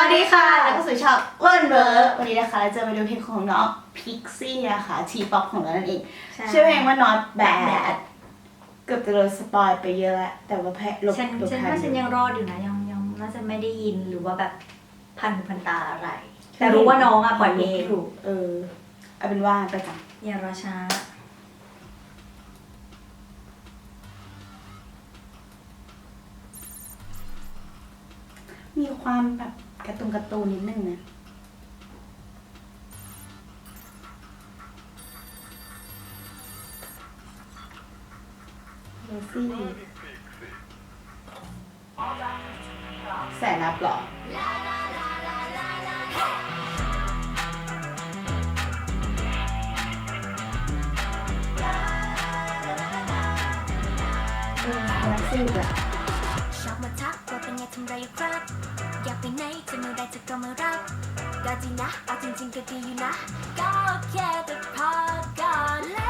วัสดีค่ะ แล้วก็สู่ช่องเวิร์นเวิร์วันนี้นะคะเราจะมาดูเพลงของน้องพิกซี่นะคะทีป๊อปของเรานั่นเองใช่ชื่อเพลงว่า not bad Bad เกือบจะโดนสปอยไปเยอะแล้วแต่ว่าแพ้ลบฉันลบฉันทันว่าฉันยังรอดอยู่นะยังยังน่าจะไม่ได้ยินหรือว่าแบบพันหูพันตาอะไร แต่รู้ว่าน้องอะปล่อยเพลงถูกเออเอาเป็นว่าไปกันอย่ารอช้า มีความแบบกระตุงกระตูนนิดนึงนะโรซี่แสนรับหรอเออรักสิบอะ ทำไรอยู่ครับ อยากไปไหนจะเมื่อไรจะก็มารับก็ดีนะเอาจริงๆก็ดีอยู่นะ ก็แค่แต่พอก่อนแล้ว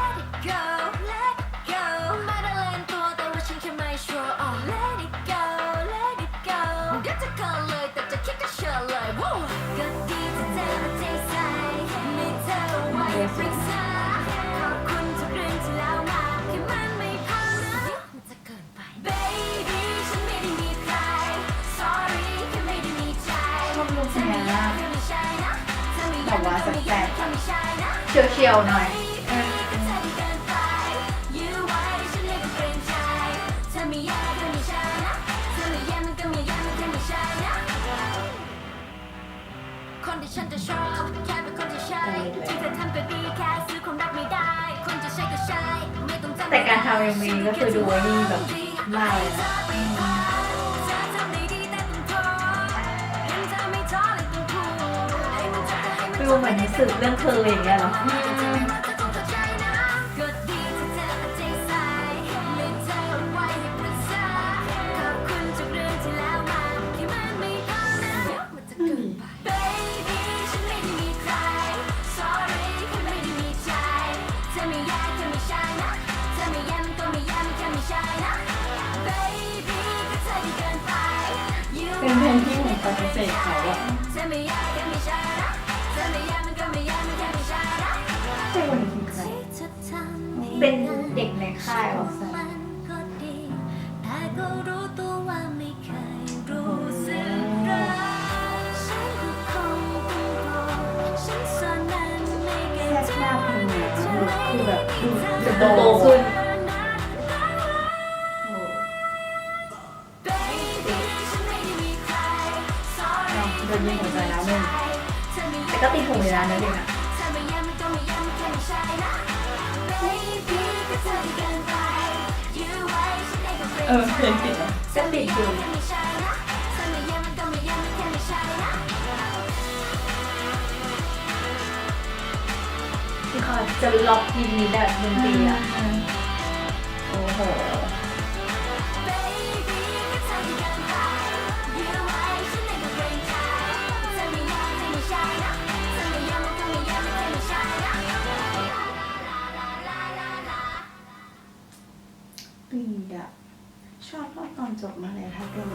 เชียวเชียวๆหน่อยคนที่ฉันจะชอบแค่เป็นคนที่ใช่ที่เธอทำก็ดีแค่ซื้อความรักไม่ได้ คนจะใช่ก็ใช่ไม่ต้องจำแต่การทำเอ็มวีก็คือดูไอ้นี่แบบมากเลยนะ ฟิลเหมือนสืบเรื่องเธออย่างเงี้ยเหรอ Baby ฉันไม่ได้มีใคร Sorry แค่ไม่ได้มีใจเธอไม่แย่แค่ไม่ใช่นะเธอไม่แย่มันก็ไม่แย่มันแค่ไม่ใช่นะเกินไปเป็นเพลงที่เหมือนปฏิเสธเขาอะ ใช่นะเธอไม่แย่มันก็ไม่แย่มันแค่ไม่ใช่นะใช่คนนี้คือใครที่เธอทำเป็นเด็กในค่ายเหรอมันก็ดีแต่ก็รู้ตัวว่าไม่เคยรู้สึกรักฉันก็คงต้องรอฉันสอนนั้นไม่เก่งแซ่บมากเพลงเนี่ยคือแบบดูจะโตโตขึ้น Baby ฉันไม่ได้มีใคร Sorry โดนยิงหัวใจแล้วหนึ่งเธอไม่แต่ ก็ติดหูอยู่นะเนื้อเลงอะเธอไม่แย่มันก็ไม่แย่มันแค่ไม่ใช่นะเออก็เพลงติดอะก็ติดอยู่แค่ไม่ใช่นะเธอไม่แย่มันก็ไม่แย่มันแค่ไม่ใช่นะที่เขาจะล็อกยินนี้แบบดนตรีอะโอ้โห ดีอะชอบรอบตอนจบมาเลยถ้าเป็น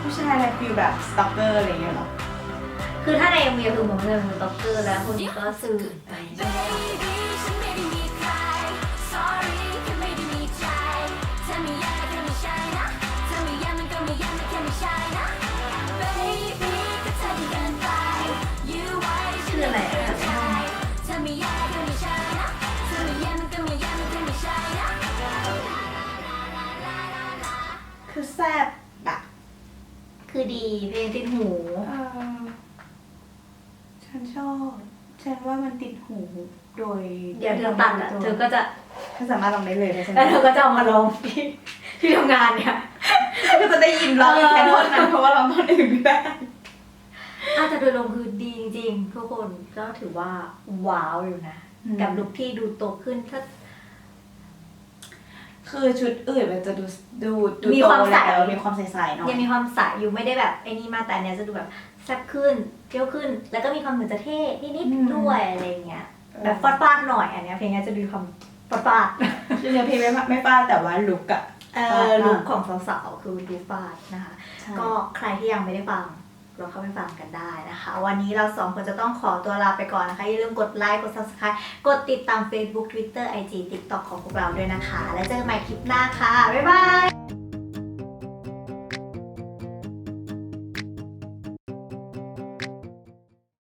ผู้ชายอะไรฟิลแบบสต็อกเกอร์อะไรอย่างเงี้ยเหรอ คือถ้าในเอ็มวีคือเหมือนเดินเหมือนต็อกเกอร์แล้วคนนี้ก็สื่อไป Baby ฉันไม่ได้มี ค่ไม่ใช่นะคือแซ่บแบบคือดีเพลงติดหูเออฉันชอบ ฉันว่ามันติดหูโดยเดี๋ยวเธอตัดอะเธอก็จะเธอสามารถลองได้เลยนะฉันแล้วเธอก็จะเอามาลองที่ที่ทำงานเนี่ย ก็จะได้ยินร้องอีกแค่ท่อนนั้นเพราะว่าร้องท่อนอื่นไม่ได้อาแต่โดยรวมคือดีจริงๆทุกคนก็ถือว่าว้าวอยู่นะอืมกับลุคที่ดูโตขึ้นถ้า คือชุดอื่นมันจะดูดูดูมีความใส โตแล้วมีความใสๆหน่อยยังมีความใสอยู่ไม่ได้แบบไอ้นี่มากแต่อันเนี้ยจะดูแบบแซ่บขึ้นเปรี้ยวขึ้น แล้วก็มีความเหมือนจะเท่นิดๆด้วยอะไรอย่างเงี้ยแบบฟาดๆหน่อยอันเนี้ยเพลงเนี้ยจะดูความฟาดคือเนื้อเพลงไม่ไม่ฟาดแต่ว่าลุกอะเออลุคของสาวๆคือดูฟาดนะคะใช่ก็ใครที่ยังไม่ได้ฟัง ลองเข้าไปฟังกันได้นะคะ วันนี้เราสองคนจะต้องขอตัวลาไปก่อนนะคะ อย่าลืมกดไลค์ กด subscribe กดติดตาม Facebook Twitter IG TikTok ของพวกเราด้วยนะคะ แล้วเจอกันใหม่คลิปหน้าค่ะ บ๊ายบาย